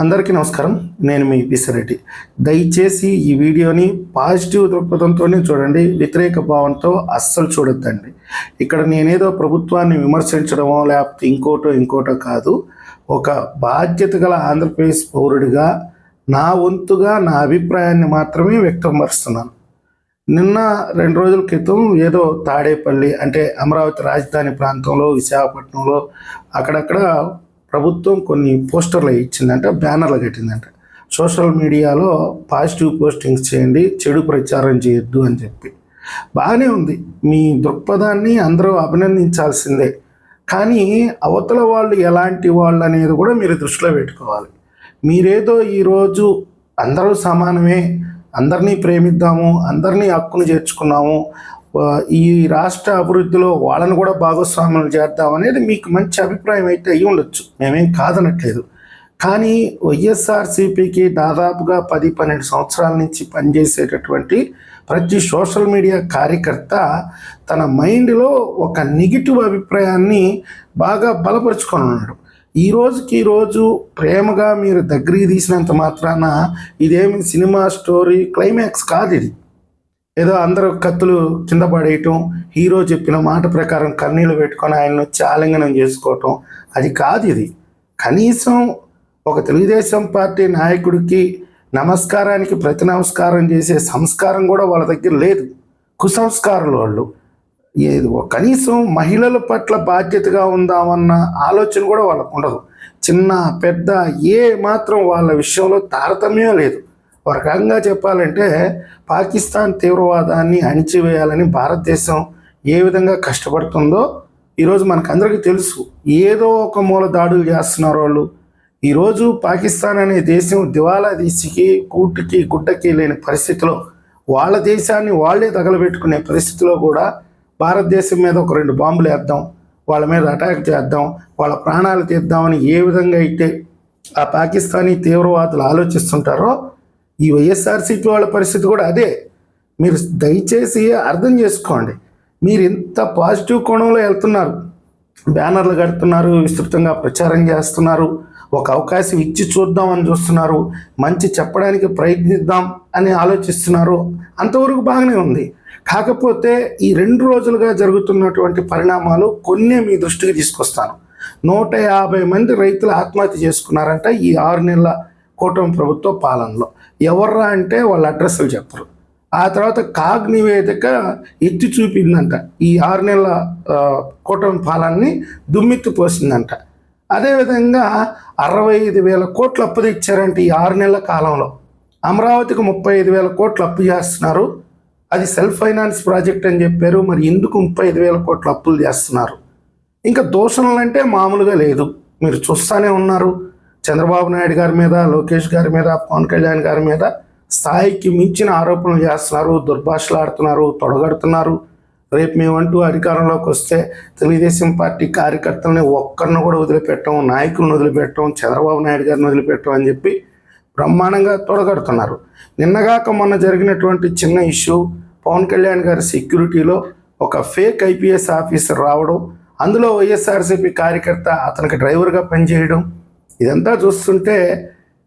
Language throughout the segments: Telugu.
అందరికీ నమస్కారం. నేను మీ పిసిరెడ్డి దయచేసి ఈ వీడియోని పాజిటివ్ దృక్పథంతోనే చూడండి వ్యతిరేక భావంతో అస్సలు చూడొద్దండి. ఇక్కడ నేనేదో ప్రభుత్వాన్ని విమర్శించడమో లేకపోతే ఇంకోటో ఇంకోటో కాదు. ఒక బాధ్యత గల ఆంధ్రప్రదేశ్ పౌరుడిగా నా వంతుగా నా అభిప్రాయాన్ని మాత్రమే వ్యక్తపరుస్తున్నాను నిన్న రెండు రోజుల క్రితం ఏదో తాడేపల్లి అంటే అమరావతి రాజధాని ప్రాంతంలో విశాఖపట్నంలో అక్కడక్కడ ప్రభుత్వం కొన్ని పోస్టర్లు ఇచ్చిందంట బ్యానర్లు కట్టిందంట. సోషల్ మీడియాలో పాజిటివ్ పోస్టింగ్స్ చేయండి చెడు ప్రచారం చేయొద్దు అని చెప్పి. బాగానే ఉంది. మీ దృక్పథాన్ని అందరూ అభినందించాల్సిందే. కానీ అవతల వాళ్ళు ఎలాంటి వాళ్ళు అనేది కూడా మీరు దృష్టిలో పెట్టుకోవాలి. మీరేదో ఈరోజు అందరూ సమానమే అందరినీ ప్రేమిద్దాము అందరినీ హక్కును చేర్చుకున్నాము ఈ రాష్ట్ర అభివృద్ధిలో వాళ్ళని కూడా భాగస్వాములు చేద్దాం అనేది మీకు మంచి అభిప్రాయం అయితే అయ్యి ఉండొచ్చు. మేమేం కాదనట్లేదు. కానీ వైఎస్ఆర్సీపీకి దాదాపుగా పది పన్నెండు సంవత్సరాల నుంచి పనిచేసేటటువంటి ప్రతి సోషల్ మీడియా కార్యకర్త తన మైండ్లో ఒక నెగిటివ్ అభిప్రాయాన్ని బాగా బలపరుచుకొని ఉన్నాడు. ఈ రోజుకి ఈ రోజు ప్రేమగా మీరు దగ్గరికి తీసినంత మాత్రాన ఇదేమి సినిమా స్టోరీ క్లైమాక్స్ కాదు ఇది. ఏదో అందరూ కత్తులు కింద పడేయటం హీరో చెప్పిన మాట ప్రకారం కన్నీళ్ళు పెట్టుకొని ఆయన్ని వచ్చి ఆలింగనం చేసుకోవటం అది కాదు ఇది. కనీసం ఒక తెలుగుదేశం పార్టీ నాయకుడికి నమస్కారానికి ప్రతి నమస్కారం చేసే సంస్కారం కూడా వాళ్ళ దగ్గర లేదు. కుసంస్కారులు వాళ్ళు. ఏది కనీసం మహిళల పట్ల బాధ్యతగా ఉందామన్న ఆలోచన కూడా వాళ్ళకు ఉండదు. చిన్న పెద్ద ఏ మాత్రం వాళ్ళ విషయంలో తారతమ్యం లేదు. ఒక రకంగా చెప్పాలంటే పాకిస్తాన్ తీవ్రవాదాన్ని అణిచివేయాలని భారతదేశం ఏ విధంగా కష్టపడుతుందో ఈరోజు మనకందరికీ తెలుసు. ఏదో ఒక మూల దాడులు చేస్తున్నారు వాళ్ళు. ఈరోజు పాకిస్తాన్ అనే దేశం దివాలా దీసికి కూటికి గుడ్డకి లేని పరిస్థితిలో వాళ్ళ దేశాన్ని వాళ్ళే తగలబెట్టుకునే పరిస్థితిలో కూడా భారతదేశం మీద ఒక రెండు బాంబులు వేద్దాం వాళ్ళ మీద అటాక్ చేద్దాం వాళ్ళ ప్రాణాలు తీద్దామని ఏ విధంగా అయితే ఆ పాకిస్తానీ తీవ్రవాదులు ఆలోచిస్తుంటారో ఈ వైఎస్ఆర్సీపీ వాళ్ళ పరిస్థితి కూడా అదే. మీరు దయచేసి అర్థం చేసుకోండి. మీరు ఇంత పాజిటివ్ కోణంలో వెళ్తున్నారు. బ్యానర్లు కడుతున్నారు విస్తృతంగా ప్రచారం చేస్తున్నారు. ఒక అవకాశం ఇచ్చి చూద్దాం అని చూస్తున్నారు. మంచి చెప్పడానికి ప్రయత్నిద్దాం అని ఆలోచిస్తున్నారు. అంతవరకు బాగానే ఉంది. కాకపోతే ఈ రెండు రోజులుగా జరుగుతున్నటువంటి పరిణామాలు కొన్ని మీ దృష్టికి తీసుకొస్తాను. నూట యాభై మంది రైతులు ఆత్మహత్య చేసుకున్నారంట ఈ ఆరు నెలల కూటమి ప్రభుత్వ పాలనలో. ఎవర్రా అంటే వాళ్ళ అడ్రస్లు చెప్పరు. ఆ తర్వాత కాగ్ నివేదిక ఎత్తి చూపిందంట. ఈ ఆరు నెలల కూటమి పాలనని దుమ్మెత్తి పోసిందంట. అదేవిధంగా అరవై ఐదు వేల కోట్లు అప్పు తెచ్చారంట ఈ ఆరు నెలల కాలంలో. అమరావతికి ముప్పై ఐదు వేల కోట్లు అప్పు చేస్తున్నారు. అది సెల్ఫ్ ఫైనాన్స్ ప్రాజెక్ట్ అని చెప్పారు. మరి ఎందుకు ముప్పై ఐదు వేల కోట్లు అప్పులు చేస్తున్నారు? ఇంకా దూషణలు అంటే మామూలుగా లేదు. మీరు చూస్తూనే ఉన్నారు. చంద్రబాబు నాయుడు గారి మీద లోకేష్ గారి మీద పవన్ కళ్యాణ్ గారి మీద స్థాయికి మించిన ఆరోపణలు చేస్తున్నారు దుర్భాషలాడుతున్నారు తొడగడుతున్నారు. రేపు మేమంటూ అధికారంలోకి వస్తే తెలుగుదేశం పార్టీ కార్యకర్తలని ఒక్కరిని కూడా వదిలిపెట్టం నాయకులను వదిలిపెట్టం చంద్రబాబు నాయుడు గారిని వదిలిపెట్టం అని చెప్పి బ్రహ్మాండంగా తొడగడుతున్నారు. నిన్నగాక మొన్న జరిగినటువంటి చిన్న ఇష్యూ పవన్ కళ్యాణ్ గారి సెక్యూరిటీలో ఒక ఫేక్ ఐపీఎస్ ఆఫీసర్ రావడం అందులో వైఎస్ఆర్సీపీ కార్యకర్త అతనికి డ్రైవర్గా పనిచేయడం ఇదంతా చూస్తుంటే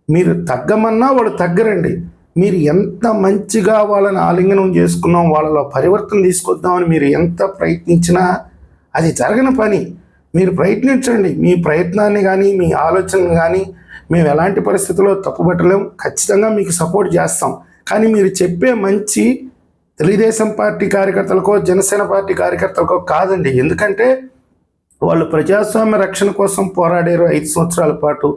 మీరు తగ్గమన్నా వాళ్ళు తగ్గరండి. మీరు ఎంత మంచిగా వాళ్ళని ఆలింగనం చేసుకున్నాం వాళ్ళలో పరివర్తన తీసుకొద్దామని మీరు ఎంత ప్రయత్నించినా అది జరగని పని. మీరు ప్రయత్నించండి. మీ ప్రయత్నాన్ని కానీ మీ ఆలోచనలు కానీ మేము ఎలాంటి పరిస్థితుల్లో తప్పుపట్టలేం. ఖచ్చితంగా మీకు సపోర్ట్ చేస్తాం. కానీ మీరు చెప్పే మంచి తెలుగుదేశం పార్టీ కార్యకర్తలకో జనసేన పార్టీ కార్యకర్తలకో కాదండి. ఎందుకంటే వాళ్ళు ప్రజాస్వామ్య రక్షణ కోసం పోరాడారు ఐదు సంవత్సరాల పాటు.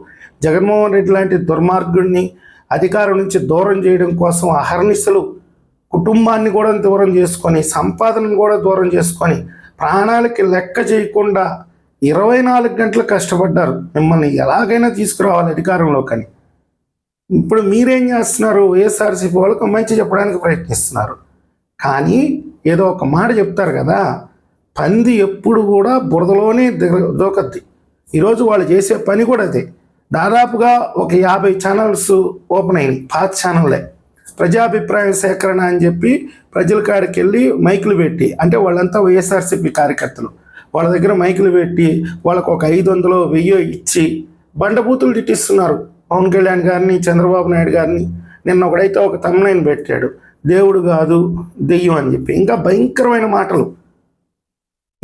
జగన్మోహన్ రెడ్డి లాంటి దుర్మార్గుడిని అధికారం నుంచి దూరం చేయడం కోసం అహర్నిశలు కుటుంబాన్ని కూడా దూరం చేసుకొని సంపాదనను కూడా దూరం చేసుకొని ప్రాణాలకి లెక్క చేయకుండా ఇరవై నాలుగు గంటలు కష్టపడ్డారు. మిమ్మల్ని ఎలాగైనా తీసుకురావాలి అధికారంలో కానీ ఇప్పుడు మీరేం చేస్తున్నారు? వైఎస్ఆర్సీపీ వాళ్ళకు మంచి చెప్పడానికి ప్రయత్నిస్తున్నారు. కానీ ఏదో ఒక మాట చెప్తారు కదా పంది ఎప్పుడు కూడా బురదలోనే దిగ- దూకద్ది ఈరోజు వాళ్ళు చేసే పని కూడా అదే. దాదాపుగా ఒక యాభై ఛానల్స్ ఓపెన్ అయినాయి. పాత ఛానల్లే ప్రజాభిప్రాయం సేకరణ అని చెప్పి ప్రజల కాడికి వెళ్ళి మైకులు పెట్టి అంటే వాళ్ళంతా వైఎస్ఆర్సీపీ కార్యకర్తలు. వాళ్ళ దగ్గర మైకులు పెట్టి వాళ్ళకు ఒక ఐదు వందలు వెయ్యో ఇచ్చి బండబూతులు తిట్టిస్తున్నారు. పవన్ కళ్యాణ్ గారిని చంద్రబాబు నాయుడు గారిని. నిన్న ఒకడైతే ఒక తమ్మునైన పెట్టాడు. దేవుడు కాదు దెయ్యం అని చెప్పి. ఇంకా భయంకరమైన మాటలు.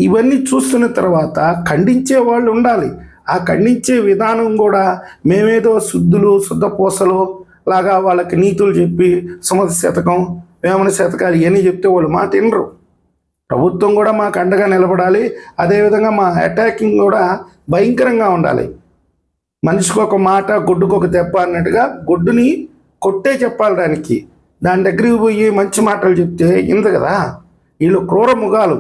ఇవన్నీ చూస్తున్న తర్వాత ఖండించే వాళ్ళు ఉండాలి. ఆ ఖండించే విధానం కూడా మేమేదో శుద్ధులు శుద్ధపూసలు లాగా వాళ్ళకి నీతులు చెప్పి సుమతి శతకం వేమన శతకాలు ఇవన్నీ చెప్తే వాళ్ళు మాట వినరు. ప్రభుత్వం కూడా మాకు అండగా నిలబడాలి. అదేవిధంగా మా అటాకింగ్ కూడా భయంకరంగా ఉండాలి. మనిషికి ఒక మాట గొడ్డుకు ఒక దెబ్బ అన్నట్టుగా గొడ్డుని కొట్టే చెప్పాలి దానికి. దాని దగ్గరికి పోయి మంచి మాటలు చెప్తే ఇందు కదా. వీళ్ళు క్రూర ముఖాలు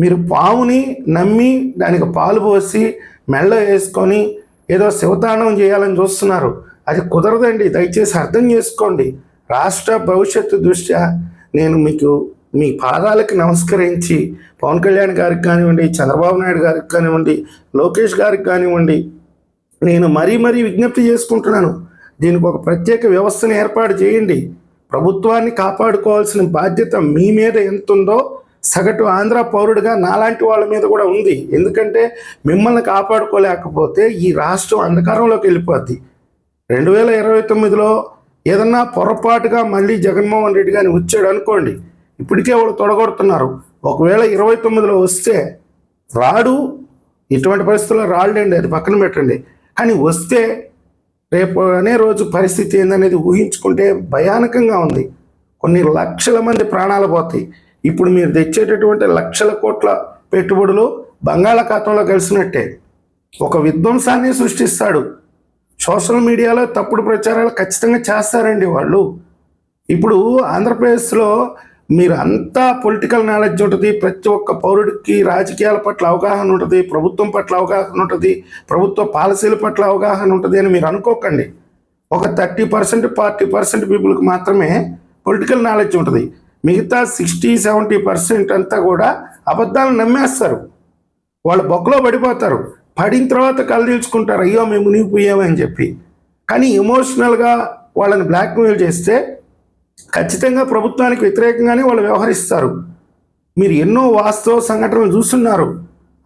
మీరు పావుని నమ్మి దానికి పాలు పోసి మెళ్ళ వేసుకొని ఏదో శివతాండం చేయాలని చూస్తున్నారు. అది కుదరదండి. దయచేసి అర్థం చేసుకోండి. రాష్ట్ర భవిష్యత్తు దృష్ట్యా నేను మీకు మీ పాదాలకు నమస్కరించి పవన్ కళ్యాణ్ గారికి కానివ్వండి చంద్రబాబు నాయుడు గారికి కానివ్వండి లోకేష్ గారికి కానివ్వండి నేను మరీ మరీ విజ్ఞప్తి చేసుకుంటున్నాను. దీనికి ఒక ప్రత్యేక వ్యవస్థను ఏర్పాటు చేయండి. ప్రభుత్వాన్ని కాపాడుకోవాల్సిన బాధ్యత మీ మీద ఎంత ఉందో సగటు ఆంధ్ర పౌరుడిగా నాలాంటి వాళ్ళ మీద కూడా ఉంది. ఎందుకంటే మిమ్మల్ని కాపాడుకోలేకపోతే ఈ రాష్ట్రం అంధకారంలోకి వెళ్ళిపోద్ది. రెండు వేల ఇరవై తొమ్మిదిలో ఏదన్నా పొరపాటుగా మళ్ళీ జగన్మోహన్ రెడ్డి గారిని వచ్చాడు అనుకోండి ఇప్పటికే వాళ్ళు తొడగొడుతున్నారు. ఒకవేళ ఇరవై తొమ్మిదిలో వస్తే రాడు ఇటువంటి పరిస్థితుల్లో రాళ్ళండి అది పక్కన పెట్టండి. కానీ వస్తే రేపు అనే రోజు పరిస్థితి ఏందనేది ఊహించుకుంటే భయానకంగా ఉంది. కొన్ని లక్షల మంది ప్రాణాలు పోతాయి. ఇప్పుడు మీరు తెచ్చేటటువంటి లక్షల కోట్ల పెట్టుబడులు బంగాళాఖాతంలో కలిసినట్టే. ఒక విధ్వంసాన్ని సృష్టిస్తాడు. సోషల్ మీడియాలో తప్పుడు ప్రచారాలు ఖచ్చితంగా చేస్తారండి వాళ్ళు. ఇప్పుడు ఆంధ్రప్రదేశ్లో మీరు అంతా పొలిటికల్ నాలెడ్జ్ ఉంటుంది. ప్రతి ఒక్క పౌరుడికి రాజకీయాల పట్ల అవగాహన ఉంటుంది. ప్రభుత్వం పట్ల అవగాహన ఉంటుంది. ప్రభుత్వ పాలసీల పట్ల అవగాహన ఉంటుంది అని మీరు అనుకోకండి. ఒక థర్టీ పర్సెంట్ ఫార్టీ పర్సెంట్ పీపుల్కి మాత్రమే పొలిటికల్ నాలెడ్జ్ ఉంటుంది. మిగతా సిక్స్టీ సెవెంటీ పర్సెంట్ అంతా కూడా అబద్ధాలను నమ్మేస్తారు. వాళ్ళు బొక్కలో పడిపోతారు. పడిన తర్వాత కలదీల్చుకుంటారు అయ్యో మేము మునిగిపోయామని చెప్పి. కానీ ఎమోషనల్గా వాళ్ళని బ్లాక్మెయిల్ చేస్తే ఖచ్చితంగా ప్రభుత్వానికి వ్యతిరేకంగానే వాళ్ళు వ్యవహరిస్తారు. మీరు ఎన్నో వాస్తవ సంఘటనలు చూస్తున్నారు.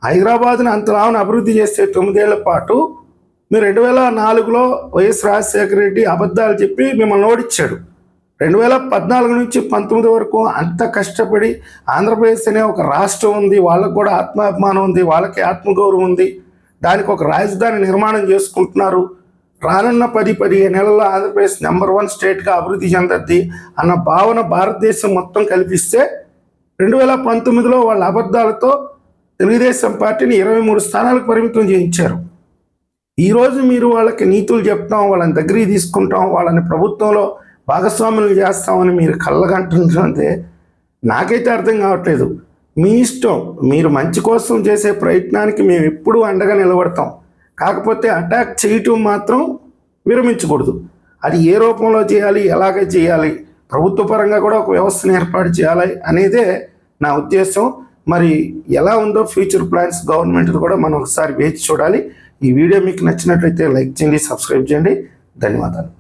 హైదరాబాద్ని అంతలావన అభివృద్ధి చేస్తే తొమ్మిదేళ్ళ పాటు మీరు రెండు వేల నాలుగులో వైఎస్ రాజశేఖర రెడ్డి అబద్ధాలు చెప్పి మిమ్మల్ని ఓడించాడు రెండు వేల పద్నాలుగు నుంచి పంతొమ్మిది వరకు అంత కష్టపడి ఆంధ్రప్రదేశ్ అనే ఒక రాష్ట్రం ఉంది వాళ్ళకు కూడా ఆత్మాభిమానం ఉంది వాళ్ళకి ఆత్మగౌరవం ఉంది. దానికి ఒక రాజధాని నిర్మాణం చేసుకుంటున్నారు. రానున్న పది పదిహేను నెలల్లో ఆంధ్రప్రదేశ్ నెంబర్ వన్ స్టేట్గా అభివృద్ధి చెందద్ది అన్న భావన భారతదేశం మొత్తం కల్పిస్తే రెండు వేల పంతొమ్మిదిలో వాళ్ళ అబద్ధాలతో తెలుగుదేశం పార్టీని ఇరవై మూడు స్థానాలకు పరిమితం చేయించారు. ఈరోజు మీరు వాళ్ళకి నీతులు చెప్తాం వాళ్ళని దగ్గరికి తీసుకుంటాం వాళ్ళని ప్రభుత్వంలో భాగస్వాములు చేస్తామని మీరు కళ్ళగంటుంటే నాకైతే అర్థం కావట్లేదు. మీ ఇష్టం మీరు మంచి కోసం చేసే ప్రయత్నానికి మేము ఎప్పుడూ అండగా నిలబడతాం. కాకపోతే అటాక్ చేయటం మాత్రం విరమించకూడదు. అది ఏ రూపంలో చేయాలి ఎలాగ చేయాలి ప్రభుత్వ పరంగా కూడా ఒక వ్యవస్థను ఏర్పాటు చేయాలి అనేదే నా ఉద్దేశం. మరి ఎలా ఉందో ఫ్యూచర్ ప్లాన్స్ గవర్నమెంట్ కూడా మనం ఒకసారి వేచి చూడాలి. ఈ వీడియో మీకు నచ్చినట్లయితే లైక్ చేయండి సబ్స్క్రైబ్ చేయండి. ధన్యవాదాలు.